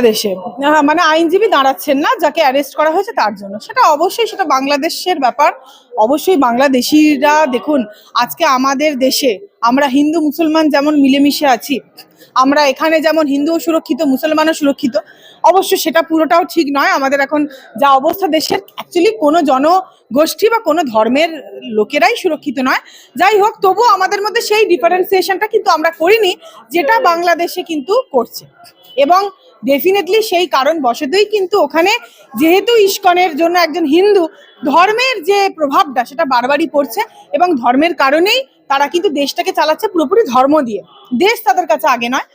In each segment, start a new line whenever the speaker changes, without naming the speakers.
বাংলাদেশে। আহ, মানে আইনজীবী দাঁড়াচ্ছেন না যাকে অ্যারেস্ট করা হয়েছে তার জন্য। সেটা অবশ্যই সেটা বাংলাদেশের ব্যাপার। অবশ্যই বাংলাদেশিরা দেখুন আজকে আমাদের দেশে আমরা হিন্দু মুসলমান যেমন মিলেমিশে আছি আমরা এখানে যেমন হিন্দুও সুরক্ষিত মুসলমানও সুরক্ষিত অবশ্য সেটা পুরোটাও ঠিক নয়। আমাদের এখন যা অবস্থা দেশের অ্যাকচুয়ালি কোনো জনগোষ্ঠী বা কোনো ধর্মের লোকেরাই সুরক্ষিত নয়। যাই হোক তবুও আমাদের মধ্যে সেই ডিফারেন্সিয়েশনটা কিন্তু আমরা করিনি যেটা বাংলাদেশে কিন্তু করছে। এবং ডেফিনেটলি সেই কারণ বশতই কিন্তু ওখানে যেহেতু ইস্কনের জন্য একজন হিন্দু, ধর্মের যে প্রভাবটা সেটা বারবারই পড়ছে এবং ধর্মের কারণেই তারা কিন্তু দেশটাকে চালাচ্ছে পুরোপুরি ধর্ম দিয়ে। দেশ তাদের কাছে আগে নয়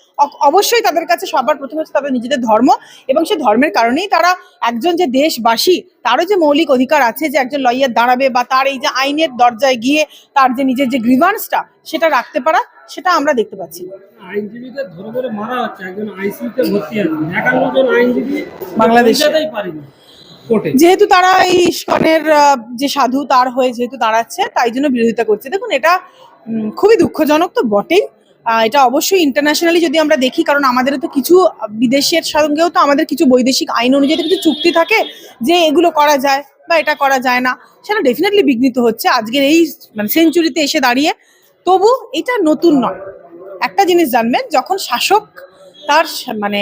অবশ্যই তাদের কাছে সবার প্রথমে হচ্ছে তাদের নিজেদের ধর্ম এবং সে ধর্মের কারণেই তারা একজন যে দেশবাসী, তারও যে মৌলিক অধিকার আছে যে একজন লয়ার দাঁড়াবে বা তার এই যে আইনের দরজায় গিয়ে তার যে নিজের যে গ্রিভান্সটা সেটা রাখতে পারা সেটা আমরা দেখতে পাচ্ছি।
আইনজীবীদের ধরে ধরে মারা হচ্ছে একজন আইসিইউতে ভর্তি আছে একান্ন জন আইনজীবী
বাংলাদেশে।
পারেনি
যেহেতু তারা এই ইস্কনের যে সাধু তার হয়ে যেহেতু দাঁড়াচ্ছে তাই জন্য বিরোধিতা করছে। দেখুন এটা খুবই দুঃখজনক তো বটেই। এটা অবশ্যই ইন্টারন্যাশনালি যদি আমরা দেখি কারণ আমাদের তো কিছু বিদেশের সঙ্গেও তো আমাদের কিছু বৈদেশিক আইন অনুযায়ী কিছু চুক্তি থাকে যে এগুলো করা যায় বা এটা করা যায় না। সেটা ডেফিনেটলি বিঘ্নিত হচ্ছে। আজকের এই মানে সেঞ্চুরিতে এসে দাঁড়িয়ে তবু এটা নতুন নয়। একটা জিনিস জানবেন, যখন শাসক তার মানে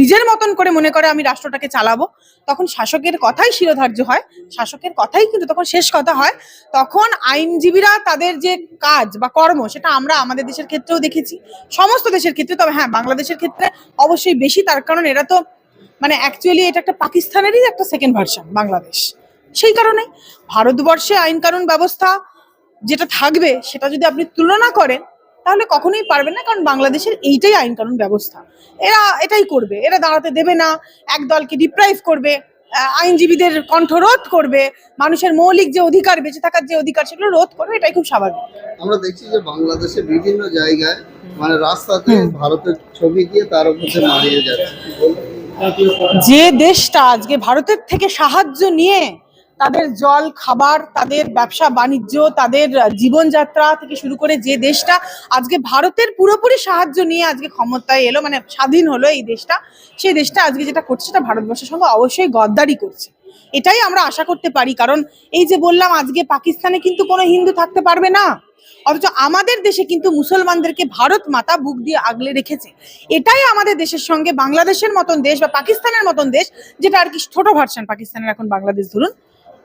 নিজের মতন করে মনে করে আমি রাষ্ট্রটাকে চালাবো, তখন শাসকের কথাই শিরোধার্য হয়। শাসকের কথাই কিন্তু তখন শেষ কথা হয়। তখন আইনজীবীরা তাদের যে কাজ বা কর্ম, সেটা আমরা আমাদের দেশের ক্ষেত্রেও দেখেছি। সমস্ত দেশের ক্ষেত্রে, তবে হ্যাঁ বাংলাদেশের ক্ষেত্রে অবশ্যই বেশি, তার কারণ এরা তো মানে অ্যাকচুয়ালি এটা একটা পাকিস্তানেরই একটা সেকেন্ড ভার্সন বাংলাদেশ। সেই কারণে ভারতবর্ষে আইন কানুন ব্যবস্থা যেটা থাকবে সেটা যদি আপনি তুলনা করেন তাহলে কখনোই পারবেন না কারণ বাংলাদেশের এইটাই আইন কানুন ব্যবস্থা। এরা এটাই করবে এরা দাঁড়াতে দেবে না এক দলকে ডিপ্রাইভ করবে আইনজীবীদের কণ্ঠ রোধ করবে মানুষের মৌলিক যে অধিকার বেঁচে থাকার যে অধিকার সেগুলো রোধ করবে এটাই খুব স্বাভাবিক।
আমরা দেখছি যে বাংলাদেশের বিভিন্ন জায়গায় মানে রাস্তাতে ভারতের ছবি দিয়ে তার উপর দিয়ে মারিয়ে যাচ্ছে।
যে দেশটা আজকে ভারতের থেকে সাহায্য নিয়ে তাদের জল, খাবার, তাদের ব্যবসা, বাণিজ্য, তাদের জীবনযাত্রা থেকে শুরু করে যে দেশটা আজকে ভারতের পুরোপুরি সাহায্য নিয়ে আজকে ক্ষমতায় এলো মানে স্বাধীন হলো এই দেশটা, সেই দেশটা আজকে যেটা করছে সেটা ভারতবর্ষের সঙ্গে অবশ্যই গদ্দারি করছে। এটাই আমরা আশা করতে পারি, কারণ এই যে বললাম আজকে পাকিস্তানে কিন্তু কোনো হিন্দু থাকতে পারবে না, অথচ আমাদের দেশে কিন্তু মুসলমানদেরকে ভারত মাতা বুক দিয়ে আগলে রেখেছে। এটাই আমাদের দেশের সঙ্গে বাংলাদেশের মতন দেশ বা পাকিস্তানের মতন দেশ, যেটা আর কি ছোট ভার্সন পাকিস্তানের এখন বাংলাদেশ, ধরুন।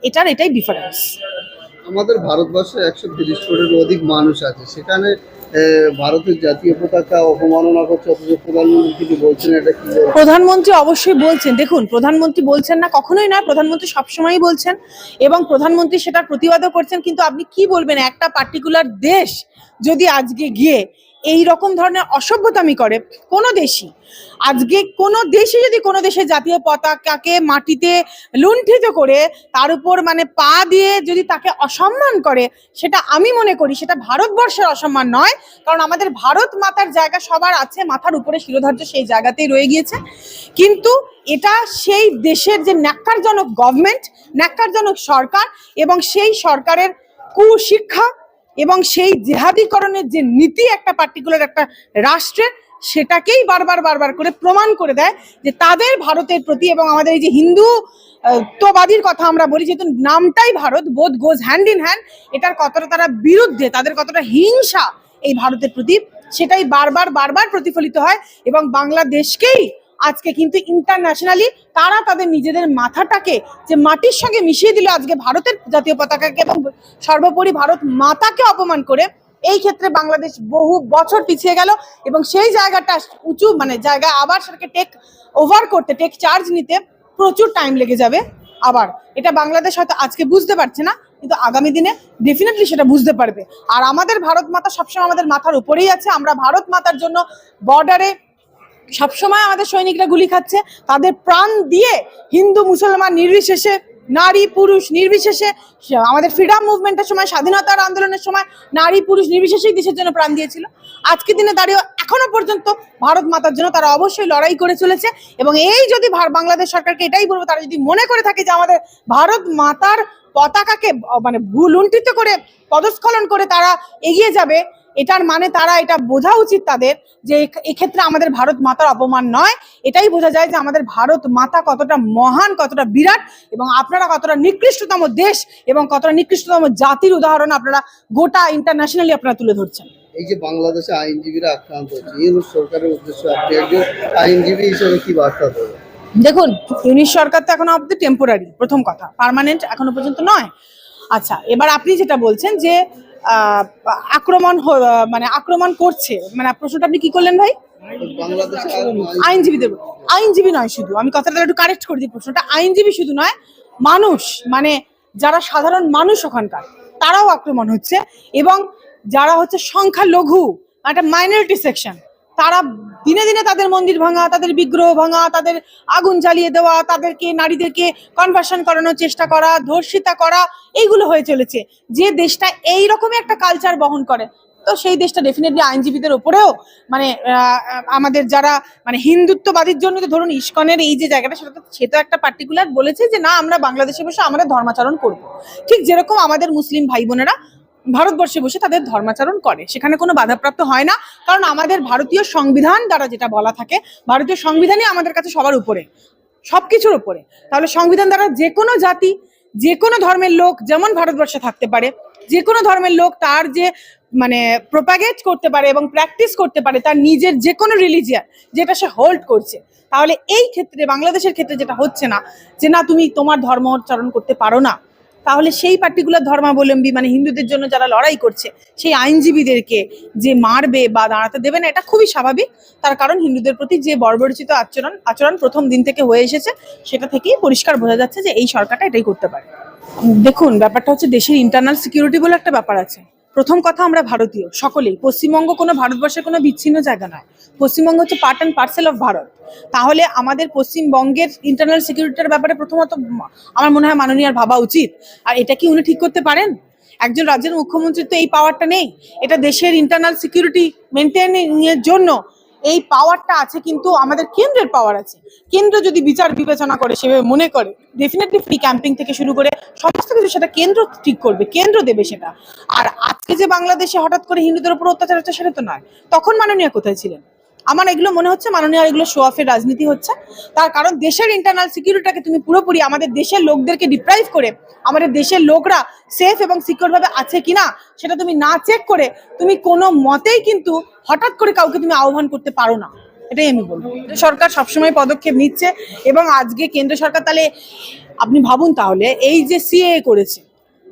এটার এটাই ডিফারেন্স
আমাদের ভারতবর্ষে একশো তিরিশ কোটির অধিক মানুষ আছে। সেখানে ভারতের জাতীয় পতাকা অপমাননা করছে অথচ প্রধানমন্ত্রী কিছু বলছেন এটা কি
প্রধানমন্ত্রী অবশ্যই বলছেন দেখুন প্রধানমন্ত্রী বলছেন না কখনোই নয় প্রধানমন্ত্রী সবসময়ই বলছেন এবং প্রধানমন্ত্রী সেটার প্রতিবাদও করছেন কিন্তু আপনি কি বলবেন একটা পার্টিকুলার দেশ যদি আজকে গিয়ে এই রকম ধরনের অসভ্যতামি করে কোনো দেশই। আজকে কোনো দেশে যদি কোনো দেশের জাতীয় পতাকাকে মাটিতে লুণ্ঠিত করে তার উপর মানে পা দিয়ে যদি তাকে অসম্মান করে, সেটা আমি মনে করি সেটা ভারতবর্ষের অসম্মান নয়, কারণ আমাদের ভারত মাতার জায়গা সবার আছে, মাথার উপরে শিরোধার্য সেই জায়গাতেই রয়ে গিয়েছে। কিন্তু এটা সেই দেশের যে ন্যাক্কারজনক গভর্নমেন্ট ন্যাক্কারজনক সরকার এবং সেই সরকারের কুশিক্ষা এবং সেই জেহাদিকরণের যে নীতি একটা পার্টিকুলার একটা রাষ্ট্রের সেটাকেই বারবার বারবার করে প্রমাণ করে দেয় যে তাদের ভারতের প্রতি এবং আমাদের এই যে হিন্দু তোবাদীর কথা আমরা বলি, যেহেতু নামটাই ভারত বোধ গোজ হ্যান্ড ইন হ্যান্ড এটার কতটা তারা বিরুদ্ধে, তাদের কতটা হিংসা এই ভারতের প্রতি, সেটাই বারবার বারবার প্রতিফলিত হয় এবং বাংলাদেশকেই আজকে কিন্তু ইন্টারন্যাশনালি তারা তাদের নিজেদের মাথাটাকে যে মাটির সঙ্গে মিশিয়ে দিল আজকে ভারতের জাতীয় পতাকাকে এবং সর্বোপরি ভারত মাতাকে অপমান করে, এই ক্ষেত্রে বাংলাদেশ বহু বছর পিছিয়ে গেল এবং সেই জায়গাটা উঁচু মানে জায়গা আবার সেটাকে টেক ওভার করতে টেক চার্জ নিতে প্রচুর টাইম লেগে যাবে আবার। এটা বাংলাদেশ হয়তো আজকে বুঝতে পারছে না, কিন্তু আগামী দিনে ডেফিনেটলি সেটা বুঝতে পারবে। আর আমাদের ভারত মাতা সবসময় আমাদের মাথার উপরেই আছে। আমরা ভারত মাতার জন্য বর্ডারে সবসময় আমাদের সৈনিকরা গুলি খাচ্ছে, তাদের প্রাণ দিয়ে হিন্দু, মুসলমান, নির্বিশেষে নারী, পুরুষ, নির্বিশেষে আমাদের ফ্রিডম মুভমেন্টের সময়, স্বাধীনতার আন্দোলনের সময় নারী, পুরুষ নির্বিশেষেই দেশের জন্য প্রাণ দিয়েছিল। আজকের দিনে দাঁড়িয়ে এখনও পর্যন্ত ভারত মাতার জন্য তারা অবশ্যই লড়াই করে চলেছে এবং এই যদি বাংলাদেশ সরকারকে এটাই বলব, তারা যদি মনে করে থাকে যে আমাদের ভারত মাতার পতাকাকে মানে ভুল করে পদস্খলন করে তারা এগিয়ে যাবে এটার মানে তারা এটা বোঝা উচিত তাদের যে এক্ষেত্রে আমাদের ভারত মাতার অপমান নয়। এটাই বোঝা যায় যে আমাদের ভারত মাতা কতটা মহান কতটা বিরাট এবং আপনারা কতটা নিকৃষ্টতম দেশ এবং কতটা নিকৃষ্টতম জাতির উদাহরণ আপনারা গোটা ইন্টারন্যাশনালি আপনারা তুলে ধরছেন।
এই যে বাংলাদেশে আইনজীবীরা আক্রান্ত হচ্ছে এই সরকারের উদ্দেশ্য। আপনি একজন আইনজীবী হিসেবে কি বার্তা দেবেন?
দেখুন ইউনিশ সরকার তো এখনও অব্দি টেম্পোরারি প্রথম কথা। পার্মানেন্ট এখনও পর্যন্ত নয়। আচ্ছা এবার আপনি যেটা বলছেন যে আক্রমণ মানে আক্রমণ করছে। মানে প্রশ্নটা আপনি কি করলেন ভাই? আইনজীবীদের আইনজীবী নয় শুধু, আমি কথাটা একটু কারেক্ট করে দিই প্রশ্নটা। আইনজীবী শুধু নয়, মানুষ মানে যারা সাধারণ মানুষ ওখানকার, তারাও আক্রমণ হচ্ছে এবং যারা হচ্ছে সংখ্যালঘু, একটা মাইনরিটি সেকশন তারা দিনে দিনে তাদের মন্দির ভাঙা, তাদের বিগ্রহ ভাঙা, তাদের আগুন জ্বালিয়ে দেওয়া, তাদেরকে, নারীদেরকে কনভার্সন করানোর চেষ্টা করা, ধর্ষিতা করা, এইগুলো হয়ে চলেছে। যে দেশটা এই রকমই একটা কালচার বহন করে, তো সেই দেশটা ডেফিনেটলি আইনজীবীদের ওপরেও মানে আমাদের যারা মানে হিন্দুত্ববাদীর জন্য তো ধরুন ইস্কনের এই যে জায়গাটা, সেটা তো, সে তো একটা পার্টিকুলার বলেছে যে না, আমরা বাংলাদেশে বসে আমাদের ধর্মাচরণ করব। ঠিক যেরকম আমাদের মুসলিম ভাই বোনেরা ভারতবর্ষে বসে তাদের ধর্মাচরণ করে। সেখানে কোনো বাধাপ্রাপ্ত হয় না, কারণ আমাদের ভারতীয় সংবিধান দ্বারা যেটা বলা থাকে, ভারতীয় সংবিধানই আমাদের কাছে সবার উপরে সব কিছুর উপরে। তাহলে সংবিধান দ্বারা যে কোনো জাতি, যে কোনো ধর্মের লোক যেমন ভারতবর্ষে থাকতে পারে, যে কোনো ধর্মের লোক তার যে মানে প্রোপাগেট করতে পারে এবং প্র্যাকটিস করতে পারে, তার নিজের যে কোনো রিলিজিয়ান যেটা সে হোল্ড করছে, তাহলে এই ক্ষেত্রে, বাংলাদেশের ক্ষেত্রে যেটা হচ্ছে না, যে না তুমি তোমার ধর্মাচরণ করতে পারো না। তাহলে সেই পার্টিকুলার ধর্মাবলম্বী মানে হিন্দুদের জন্য যারা লড়াই করছে, সেই আইনজীবীদেরকে যে মারবে বা দাঁড়াতে দেবে না, এটা খুবই স্বাভাবিক। তার কারণ হিন্দুদের প্রতি যে বর্বরচিত আচরণ আচরণ প্রথম দিন থেকে হয়ে এসেছে, সেটা থেকেই পরিষ্কার বোঝা যাচ্ছে যে এই সরকারটা এটাই করতে পারে। দেখুন, ব্যাপারটা হচ্ছে দেশের ইন্টারনাল সিকিউরিটি বলে একটা ব্যাপার আছে। প্রথম কথা আমরা ভারতীয়, সকলেই। পশ্চিমবঙ্গ কোনো ভারতবর্ষের কোনো বিচ্ছিন্ন জায়গা নয়। পশ্চিমবঙ্গ হচ্ছে part and parcel of Bharat. তাহলে আমাদের পশ্চিমবঙ্গের ইন্টারনাল সিকিউরিটির ব্যাপারে প্রথমত আমার মনে হয় মাননীয় ভাবা উচিত। আর এটা কি উনি ঠিক করতে পারেন? একজন রাজ্যের মুখ্যমন্ত্রীর তো এই পাওয়ারটা নেই। এটা দেশের ইন্টারনাল সিকিউরিটি মেনটেনিং এর জন্য এই পাওয়ারটা আছে কিন্তু আমাদের কেন্দ্রের পাওয়ার আছে। কেন্দ্র যদি বিচার বিবেচনা করে সেভাবে মনে করে ডেফিনেটলি ফ্রি ক্যাম্পিং থেকে শুরু করে সমস্ত কিছু সেটা কেন্দ্র ঠিক করবে, কেন্দ্র দেবে সেটা। আর আজকে যে বাংলাদেশে হঠাৎ করে হিন্দুদের উপর অত্যাচার হচ্ছে সেটা তো নয়। তখন মাননীয় কোথায় ছিলেন? আমার এগুলো মনে হচ্ছে মাননীয় এগুলো শো অফের রাজনীতি হচ্ছে। তার কারণ দেশের ইন্টারনাল সিকিউরিটিটাকে তুমি পুরোপুরি আমাদের দেশের লোকদেরকে ডিপ্রাইভ করে, আমাদের দেশের লোকরা সেফ এবং সিকিউর ভাবে আছে কিনা, সেটা তুমি না চেক করে তুমি কোনো মতেই কিন্তু হঠাৎ করে কাউকে তুমি আহ্বান করতে পারো না। এটাই আমি বলব। সরকার সবসময় পদক্ষেপ নিচ্ছে এবং আজকে কেন্দ্র সরকার তাহলে, আপনি ভাবুন তাহলে, এই যে সিএ করেছে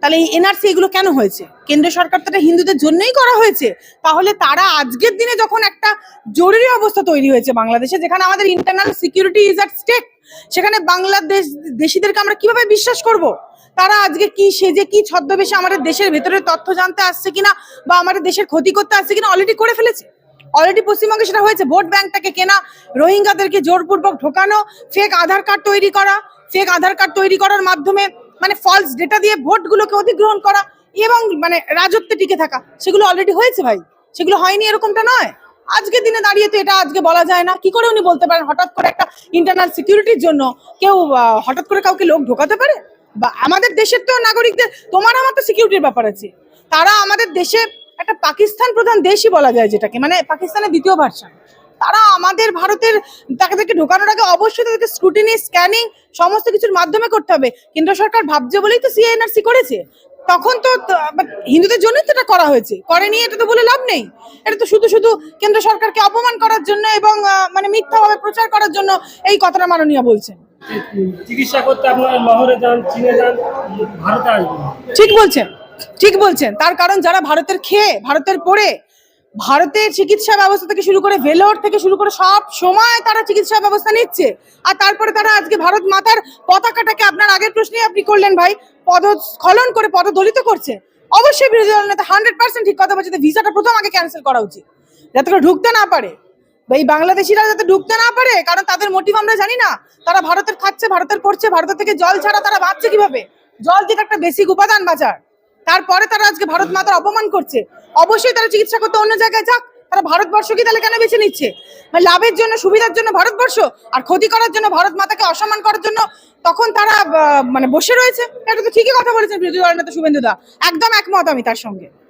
তাহলে এই এনআরসি এগুলো কেন হয়েছে? কেন্দ্র সরকার তো হিন্দুদের জন্যই করা হয়েছে। তাহলে তারা আজকের দিনে যখন একটা জরুরি অবস্থা তৈরি হয়েছে বাংলাদেশে, যেখানে আমাদের internal security is at stake সেখানে বাংলাদেশ দেশিদেরকে আমরা কীভাবে বিশ্বাস করব? তারা আজকে কি সেজে, কি ছদ্মবেশে আমাদের দেশের ভেতরের তথ্য জানতে আসছে কিনা বা আমাদের দেশের ক্ষতি করতে আসছে কিনা অলরেডি করে ফেলেছে? অলরেডি পশ্চিমবঙ্গে সেটা হয়েছে। ভোট ব্যাংকটাকে কেনা, রোহিঙ্গাদেরকে জোরপূর্বক ঢোকানো ফেক আধার কার্ড তৈরি করা ফেক আধার কার্ড তৈরি করার মাধ্যমে মানে ফলস ডেটা দিয়ে ভোটগুলোকে অধিগ্রহণ করা এবং মানে রাজত্বে টিকে থাকা, সেগুলো অলরেডি হয়েছে ভাই। সেগুলো হয়নি, এরকমটা নয়। আজকের দিনে দাঁড়িয়ে তো এটা আজকে বলা যায় না। কি করে উনি বলতে পারেন, হঠাৎ করে একটা ইন্টারনাল সিকিউরিটির জন্য কেউ হঠাৎ করে কাউকে লোক ঢোকাতে পারে? বা আমাদের দেশের তো নাগরিকদের, তোমার আমার তো সিকিউরিটির ব্যাপার আছে। তারা আমাদের দেশে একটা পাকিস্তান প্রধান দেশই বলা যায় যেটাকে মানে পাকিস্তানের দ্বিতীয় ভার্সন তারা আমাদের ভারতের তাদেরকে ঢোকানোর আগে অবশ্যই তাদেরকে স্ক্রুটিনি স্ক্যানিং সমস্ত কিছুর মাধ্যমে করতে হবে। কেন্দ্র সরকার ভাবছে বলেই তো সিএনআরসি করেছে। তখন তো হিন্দুদের জন্যই তো এটা করা হয়েছে। করেনি এটা তো বলে লাভ নেই। এটা তো শুধু শুধু কেন্দ্র সরকারকে অপমান করার জন্য এবং মানে মিথ্যাভাবে প্রচার করার জন্য এই কথাটা মাননীয় বলছেন।
চিকিৎসা করতে আপনারা যান চীনে যান ভারতে আসবেন।
ঠিক বলছেন ঠিক বলছেন। তার কারণ যারা ভারতের খেয়ে ভারতের পড়ে ভারতের চিকিৎসা ব্যবস্থা থেকে শুরু করে ভেলোর থেকে শুরু করে সব সময় তারা চিকিৎসা ব্যবস্থা নিচ্ছে। আর তারপরে তারা আজকে ভারত মাতার পতাকাটাকে আপনার আগের প্রশ্নেই আপনি করলেন ভাই, পদস্খলন করে পদদলিত করছে। অবশ্যই বিরোধী দল নেতা হান্ড্রেড পার্সেন্ট ঠিক কথা বলছে, ভিসাটা প্রথম আগে ক্যান্সেল করা উচিত। যাতে করে ঢুকতে না পারে। এই বাংলাদেশিরা যাতে ঢুকতে না পারে, কারণ তাদের মোটিভ আমরা জানি না। তারা ভারতের খাচ্ছে, ভারতের পড়ছে, ভারতের থেকে জল ছাড়া তারা বাঁচছে কীভাবে? জল যেটা একটা বেসিক উপাদান বাঁচার। তারপরে তারা আজকে ভারত মাতার অপমান করছে। অবশ্যই তারা চিকিৎসা করতে অন্য জায়গায় যাক, তারা ভারতবর্ষ কি তাহলে কেন বেছে নিচ্ছে? মানে লাভের জন্য, সুবিধার জন্য ভারতবর্ষ আর ক্ষতি করার জন্য ভারত মাতাকে অসম্মান করার জন্য তখন তারা মানে বসে রয়েছে। এটা তো ঠিকই কথা বলেছেন বিরোধী দলের নেতা শুভেন্দু দা। একদম একমত আমি তার সঙ্গে।